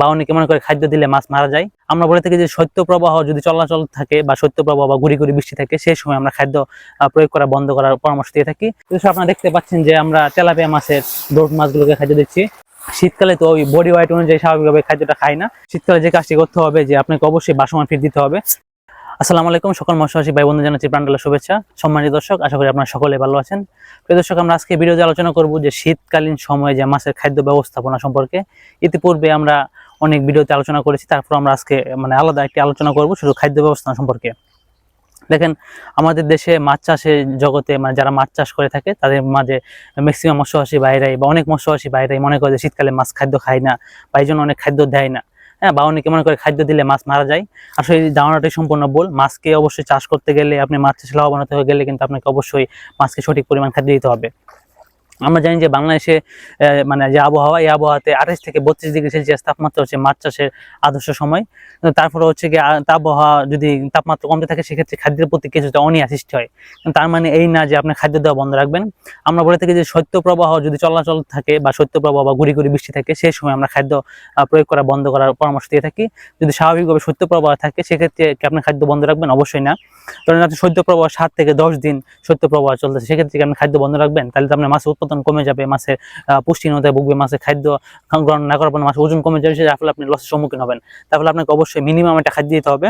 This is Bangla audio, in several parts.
বা অনেকে মনে করে খাদ্য দিলে মাছ মারা যায়? আমরা বলে থাকি যে শৈত্য প্রবাহ যদি চলাচল থাকে বা শৈত্য প্রবাহ বা গুড়ি গুড়ি বৃষ্টি থাকে, সেই সময় আমরা খাদ্য প্রয়োগ করা বন্ধ করার পরামর্শ দিয়ে থাকি। আপনারা দেখতে পাচ্ছেন যে আমরা তেলাপিয়া মাছের দৌড় মাছগুলোকে খাদ্য দিচ্ছি। শীতকালে তো ওই বডি ওয়াইট অনুযায়ী স্বাভাবিকভাবে খাদ্যটা খায় না। শীতকালে যে কাজটি করতে হবে যে আপনাকে অবশ্যই বাসমান ফিট দিতে হবে। আসসালামু আলাইকুম, সকল মৎস্যবাসী ভাই বন্ধু জানাচ্ছি প্রাণডালা শুভেচ্ছা। সম্মানিত দর্শক, আশা করি আপনারা সকলে ভালো আছেন। প্রিয় দর্শক, আমরা আজকে ভিডিওতে আলোচনা করব যে শীতকালীন সময়ে যে মাছের খাদ্য ব্যবস্থাপনা সম্পর্কে। ইতিপূর্বে আমরা অনেক ভিডিওতে আলোচনা করেছি, তারপর আমরা আজকে মানে আলাদা একটি আলোচনা করব শুধু খাদ্য ব্যবস্থা সম্পর্কে। দেখেন, আমাদের দেশে মাছ চাষের জগতে মানে যারা মাছ চাষ করে থাকে, তাদের মাঝে ম্যাক্সিমাম মৎস্যবাসী বাইরাই বা অনেক মৎস্যবাসী বাইরাই মনে করে যে শীতকালে মাছ খাদ্য খায় না বা এই জন্য অনেক খাদ্য দেয় না। হ্যাঁ বা অনেকে মনে করে খাদ্য দিলে মাছ মারা যায়? আসলে এই সম্পূর্ণ বল মাছকে অবশ্যই চাষ করতে গেলে আপনি মাছ চাষে লাভবান হতে গেলে কিন্তু আপনাকে অবশ্যই মাছকে সঠিক পরিমাণ খাদ্য দিতে হবে। আমরা জানি যে বাংলাদেশে মানে যে আবহাওয়া, এই আবহাওয়াতে আঠাশ থেকে বত্রিশ ডিগ্রি সেলসিয়াস তাপমাত্রা হচ্ছে মাছ চাষের আদর্শ সময়। কিন্তু তারপরে হচ্ছে কি আবহাওয়া যদি তাপমাত্রা কমতে থাকে, সেক্ষেত্রে খাদ্যের প্রতি কিছুটা অনীহা সৃষ্টি হয়। তার মানে এই না যে আপনি খাদ্য দেওয়া বন্ধ রাখবেন। আমরা বলে থাকি যে শৈত্য প্রবাহ যদি চলাচল থাকে বা শৈত্য প্রবাহ বা গুড়ি গুড়ি বৃষ্টি থাকে, সেই সময় আমরা খাদ্য প্রয়োগ করা বন্ধ করার পরামর্শ দিয়ে থাকি। যদি স্বাভাবিকভাবে শৈত্য প্রবাহ থাকে, সেক্ষেত্রে কি আপনি খাদ্য বন্ধ রাখবেন? অবশ্যই না। ধরেন আপনি শৈত্য প্রবাহ সাত থেকে দশ দিন শৈত্য প্রবাহ চলতেছে, সেক্ষেত্রে কি আপনি খাদ্য বন্ধ রাখবেন? তাহলে তো আপনার মাছের কমে যাবে মাছের পুষ্টিহীনতায় ভুগবে মাছের খাদ্য গ্রহণ না করার পর মাছের ওজন কমে যাবে ফলে আপনি লসের সম্মুখীন হবেন। তার ফলে আপনাকে অবশ্যই মিনিমাম একটা খাদ্য দিতে হবে।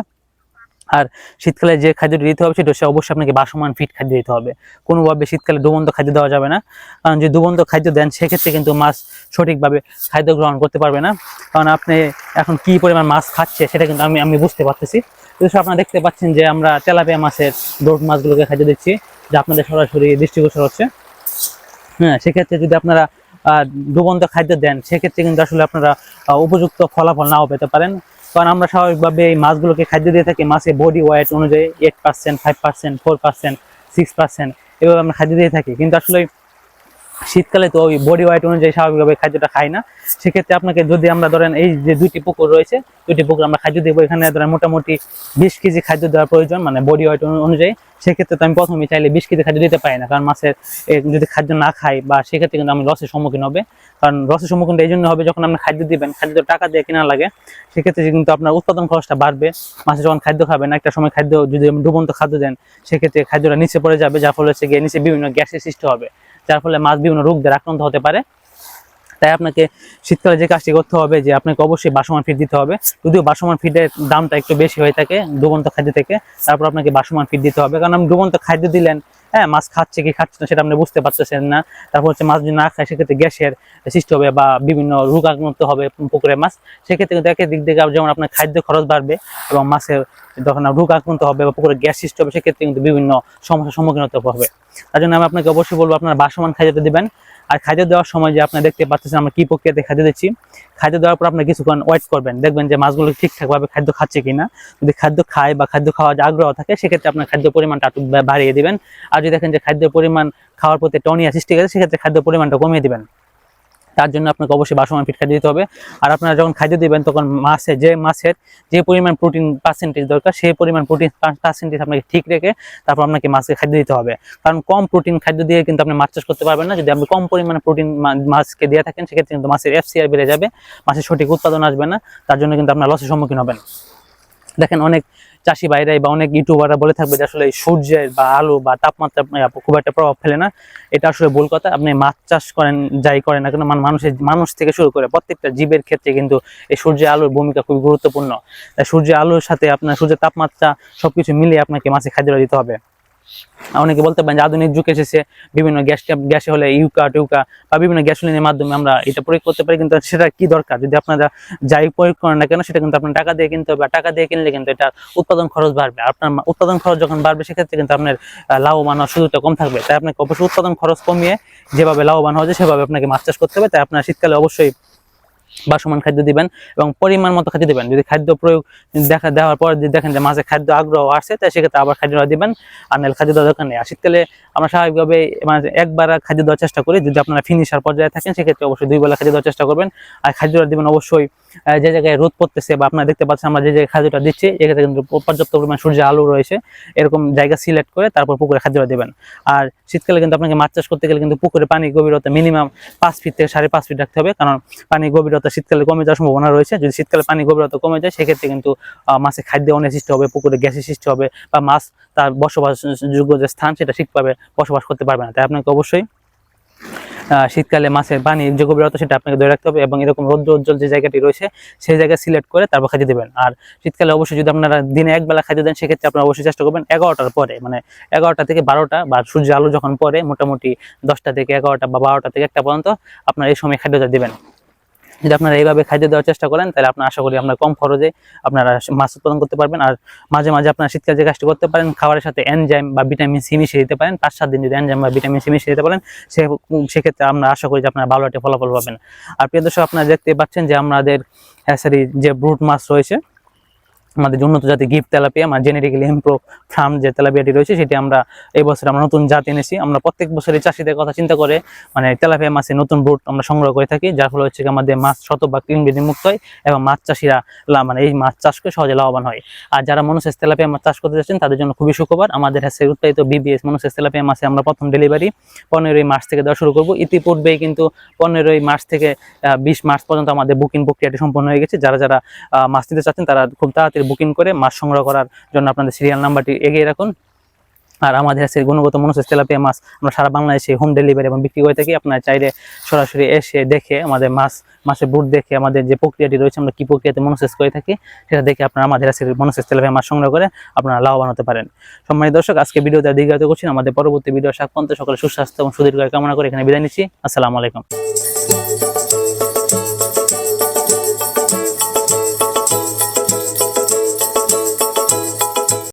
আর শীতকালে যে খাদ্যটি দিতে হবে সেটা হচ্ছে অবশ্যই আপনাকে বাসমান ফিট খাদ্য দিতে হবে। কোনোভাবে শীতকালে ডুবন্ত খাদ্য দেওয়া যাবে না। কারণ যদি ডুবন্ত খাদ্য দেন, সেক্ষেত্রে কিন্তু মাছ সঠিকভাবে খাদ্য গ্রহণ করতে পারবে না। কারণ আপনি এখন কি পরিমাণ মাছ খাচ্ছে সেটা কিন্তু আমি আমি বুঝতে পারতেছি। কিন্তু আপনারা দেখতে পাচ্ছেন যে আমরা তেলাপিয়া মাছের ডোট মাছগুলোকে খাদ্য দিচ্ছি, যা আপনাদের সরাসরি দৃষ্টিগোচর হচ্ছে। হ্যাঁ সেক্ষেত্রে যদি আপনারা ডুবন্ত খাদ্য দেন, সেক্ষেত্রে কিন্তু আসলে আপনারা উপযুক্ত ফলাফল নাও পেতে পারেন। কারণ আমরা স্বাভাবিকভাবে এই মাছগুলোকে খাদ্য দিয়ে থাকি মাছের বডি ওয়েট অনুযায়ী eight percent five percent four percent six percent এভাবে আমরা খাদ্য দিয়ে থাকি। কিন্তু আসলে শীতকালে তো ওই বডি ওয়েট অনুযায়ী স্বাভাবিকভাবে খাদ্যটা খাই না। সেক্ষেত্রে আপনাকে যদি আমরা ধরেন এই যে দুইটি পুকুর রয়েছে, দুইটি পুকুর আমরা খাদ্য দেবো। এখানে ধরেন মোটামুটি বিশ কেজি খাদ্য দেওয়ার প্রয়োজন মানে বডি ওয়েট অনুযায়ী। সেক্ষেত্রে তো আমি প্রথমে চাইলে বিশ কেজি খাদ্য দিতে পারি না, কারণ মাছের যদি খাদ্য না খাই বা সেক্ষেত্রে কিন্তু আমি লসের সম্মুখীন হবে। কারণ লসের সম্মুখীনটা এই জন্য হবে, যখন আপনি খাদ্য দিবেন, খাদ্য টাকা দিয়ে কেনা লাগে, সেক্ষেত্রে কিন্তু আপনার উৎপাদন খরচটা বাড়বে। মাছে যখন খাদ্য খাবেন, একটা সময় খাদ্য যদি ডুবন্ত খাদ্য দেন, সেক্ষেত্রে খাদ্যটা নিচে পড়ে যাবে, যার ফলে হচ্ছে গিয়ে নিচে বিভিন্ন গ্যাসের সৃষ্টি হবে। যার ফলে মাছ বিভিন্ন রোগ দ্বারা আক্রান্ত হতে পারে। তাই আপনাকে শীতকালে যে কাজটি করতে হবে, যে আপনাকে অবশ্যই বাসমান ফিট দিতে হবে। যদিও বাসমান ফিটের দামটা একটু বেশি হয়ে থাকে ডুবন্ত খাদ্য থেকে, তারপর আপনাকে বাসমান ফিট দিতে হবে। কারণ আপনি ডুবন্ত খাদ্য দিলেন হ্যাঁ মাছ খাচ্ছে কি খাচ্ছে না সেটা আপনি বুঝতে পারতেছেন না। তারপর হচ্ছে মাছ যদি না খায়, সেক্ষেত্রে গ্যাসের সৃষ্টি হবে বা বিভিন্ন রোগ আক্রান্ত হবে পুকুরের মাছ। সেক্ষেত্রে কিন্তু একই দিক থেকে যেমন আপনার খাদ্য খরচ বাড়বে এবং মাছের যখন রোগ আক্রান্ত হবে বা পুকুরে গ্যাস সৃষ্টি হবে, সেক্ষেত্রে কিন্তু বিভিন্ন সমস্যার সম্মুখীন হতে হবে। তার জন্য আমি আপনাকে অবশ্যই বলব, আপনারা বাসমান খাদ্যটা দিবেন। আর খাদ্য দেওয়ার সময় যে আপনারা দেখতে পাচ্ছেন আমরা কি প্রক্রিয়াতে খাদ্য দিচ্ছি, খাদ্য দেওয়ার পর আপনার কিছুক্ষণ ওয়েট করবেন, দেখবেন যে মাছগুলো ঠিকঠাকভাবে খাদ্য খাচ্ছে কিনা। যদি খাদ্য খায় বা খাদ্য খাওয়ার আগ্রহ থাকে, সেক্ষেত্রে আপনার খাদ্য পরিমাণটা একটু বাড়িয়ে দিবেন। আর যদি দেখেন যে খাদ্য পরিমাণ খাওয়ার প্রতি টনিয়া সৃষ্টি গেছে সেক্ষেত্রে খাদ্য পরিমাণটা কমিয়ে দিবেন। তার জন্য আপনাকে অবশ্যই বাসমান ফিট খাদ্য দিতে হবে। আর আপনারা যখন খাদ্য দিবেন, তখন মাছে, যে মাছের যে পরিমাণ প্রোটিন পার্সেন্টেজ দরকার, সেই পরিমাণ প্রোটিন পার্সেন্টেজ আপনাকে ঠিক রেখে তারপর আপনাকে মাছকে খাদ্য দিতে হবে। কারণ কম প্রোটিন খাদ্য দিয়ে কিন্তু আপনি মাছ চাষ করতে পারবেন না। যদি আপনি কম পরিমাণে প্রোটিন মাছকে দিয়ে থাকেন, সেক্ষেত্রে কিন্তু মাছের এফসিআর বেড়ে যাবে, মাছের সঠিক উৎপাদন আসবে না, তার জন্য কিন্তু আপনার লসের সম্মুখীন হবেন। দেখেন অনেক চাষি বাইরাই বা অনেক ইউটিউবাররা বলে থাকবে যে আসলে সূর্যের বা আলো বা তাপমাত্রা খুব একটা প্রভাব ফেলে না। এটা আসলে ভুল কথা। আপনি মাছ চাষ করেন, যাই করেন না কেন মানুষের, মানুষ থেকে শুরু করে প্রত্যেকটা জীবের ক্ষেত্রে কিন্তু এই সূর্যের আলোর ভূমিকা খুবই গুরুত্বপূর্ণ। সূর্যের আলোর সাথে আপনার সূর্যের তাপমাত্রা সবকিছু মিলিয়ে আপনাকে মাছে খাদ্য দিতে হবে। অনেকে বলতে পারেন যে আধুনিক যুগ এসেছে, বিভিন্ন গ্যাস গ্যাসে হলে ইউকা, টিউকা বা বিভিন্ন গ্যাসোলিনের মাধ্যমে আমরা এটা প্রয়োগ করতে পারি, কিন্তু সেটা কি দরকার? যদি আপনারা যাই প্রয়োগ করেন না কেন, সেটা কিন্তু আপনার টাকা দিয়ে কিনতে হবে টাকা দিয়ে কিনলে কিন্তু এটা উৎপাদন খরচ বাড়বে। আপনার উৎপাদন খরচ যখন বাড়বে, সেক্ষেত্রে কিন্তু আপনার লাভবান হওয়ার সুযোগটা কম থাকবে। তাই আপনাকে অবশ্যই উৎপাদন খরচ কমিয়ে যেভাবে লাভবান হওয়া যায়, সেভাবে আপনাকে মাছ চাষ করতে হবে। তাই আপনার শীতকালে অবশ্যই বাসমান খাদ্য দিবেন এবং পরিমাণ মতো খাদ্য দিবেন। যদি খাদ্য প্রয়োগ দেখা দেওয়ার পর যদি দেখেন যে মাঝে খাদ্য আগ্রহ আসছে, তাই সেক্ষেত্রে আবার খাদ্যটা দিবেন। আর নাহলে খাদ্য দেওয়ার দরকার নেই। আর শীতকালে আমরা স্বাভাবিকভাবে মানে একবার খাদ্য দেওয়ার চেষ্টা করি। যদি আপনারা ফিনিশার পর্যায়ে থাকেন, সেক্ষেত্রে অবশ্যই দুই বেলা খাদ্য দেওয়ার চেষ্টা করবেন। আর খাদ্যটা দিবেন অবশ্যই যে জায়গায় রোদ পড়তেছে বা আপনারা দেখতে পাচ্ছেন আমরা যে জায়গায় খাদ্যটা দিচ্ছি, এক্ষেত্রে কিন্তু পর্যাপ্ত পরিমাণ সূর্যের আলো রয়েছে। এরকম জায়গা সিলেক্ট করে তারপর পুকুরে খাদ্যটা দেবেন। আর শীতকালে কিন্তু আপনাকে মাছ চাষ করতে গেলে কিন্তু পুকুরে পানি গভীরতা মিনিমাম পাঁচ ফিট থেকে সাড়ে পাঁচ ফিট রাখতে হবে। কারণ পানি গভীরতা শীতকালে কমে যাওয়ার সম্ভাবনা রয়েছে। যদি শীতকালে পানি গভীরতা কমে যায় সেক্ষেত্রে কিন্তু আহ, মাছে খাদ্য অনেক সৃষ্টি হবে পুকুরে গ্যাসের সৃষ্টি হবে বা মাছ তার বসবাসযোগ্য যে স্থান সেটা ঠিকভাবে বসবাস করতে পারবে না। তাই আপনাকে অবশ্যই শীতকালে মাছের পানি যে গভীরতা সেটা আপনাকে ধরে রাখতে হবে এবং এরকম রৌদ্র উজ্জ্বল যে জায়গাটি রয়েছে সেই জায়গায় সিলেক্ট করে তারপর খাদ্য দেবেন। আর শীতকালে অবশ্যই যদি আপনারা দিনে এক বেলা খাদ্য দেন সেক্ষেত্রে আপনারা অবশ্যই চেষ্টা করবেন এগারোটার পরে মানে এগারোটা থেকে বারোটা বা সূর্য আলো যখন পরে মোটামুটি দশটা থেকে এগারোটা বা বারোটা থেকে একটা পর্যন্ত আপনারা এই সময় খাদ্যটা দিবেন। যদি আপনারা এইভাবে খাদ্য দেওয়ার চেষ্টা করেন, তাহলে আপনার আশা করি আপনার কম খরচে আপনারা মাছ উৎপাদন করতে পারবেন। আর মাঝে মাঝে আপনার শীতকাল যে কাজটি করতে পারেন, খাবারের সাথে এনজাইম বা ভিটামিন সি মিশিয়ে দিতে পারেন। পাঁচ সাত দিন যদি এনজাইম বা ভিটামিন সি মিশিয়ে দিতে পারেন, সে সেক্ষেত্রে আমরা আশা করি যে আপনারা ভালো একটা ফলাফল পাবেন। আর প্রিয় দর্শক, আপনারা দেখতে পাচ্ছেন যে আমাদের হ্যাঁ যে ব্রুট মাছ রয়েছে আমাদের উন্নত জাতি গিফট তেলাপিয়া মানে জেনেটিক্যালি ইমপ্রুভ ফার্ম যে তেলাপিয়াটি রয়েছে, সেটি আমরা এই বছর আমরা নতুন জাত এনেছি। আমরা প্রত্যেক বছরই চাষিদের কথা চিন্তা করে মানে তেলাপিয়া মাছের নতুন ব্রুট আমরা সংগ্রহ করে থাকি, যার ফলে হচ্ছে আমাদের মাছ শত শতভাগ ইংরেজি মুক্ত হয় এবং মাছ চাষিরা মানে এই মাছ চাষ করে সহজে লাভবান হয়। আর যারা মনুষের তেলাপিয়া মাছ চাষ করতে যাচ্ছেন, তাদের জন্য খুবই সুখবর। আমাদের হচ্ছে উৎপাদিত বিবিএস মনুষের তেলাপিয়া মাছে আমরা প্রথম ডেলিভারি পনেরোই মার্চ থেকে দেওয়া শুরু করব। ইতিপূর্বেই কিন্তু পনেরোই মার্চ থেকে বিশ মার্চ পর্যন্ত আমাদের বুকিং প্রক্রিয়াটি সম্পন্ন হয়ে গেছে। যারা যারা মাছ নিতে চাচ্ছেন, তারা খুব তাড়াতাড়ি বুকিং করে মাছ সংগ্রহ করার জন্য আপনাদের সিরিয়াল নাম্বারটি এগিয়ে রাখুন। আর আমাদের কাছে গুণগত মনুষ্য তেলাপিয়া মাছ আমরা সারা বাংলাদেশে হোম ডেলিভারি এবং বিক্রি করে থাকি। আপনারা চাইলে সরাসরি এসে দেখে আমাদের মাছ, মাছের বুট দেখে আমাদের যে প্রক্রিয়াটি রয়েছে, আমরা কী প্রক্রিয়াতে মনোসেস করে থাকি সেটা দেখে আপনারা আমাদের কাছে মনোসেস তেলাপিয়া মাছ সংগ্রহ করে আপনারা লাভবান হতে পারেন। সম্মানিত দর্শক, আজকে ভিডিওতে দীর্ঘায়িত করছি না। আমাদের পরবর্তী ভিডিও সাক্ষান্ত সকলে সুস্বাস্থ্য এবং সুদীর্ঘ কামনা করে এখানে বিদায় নিচ্ছি। আসসালামু আলাইকুম।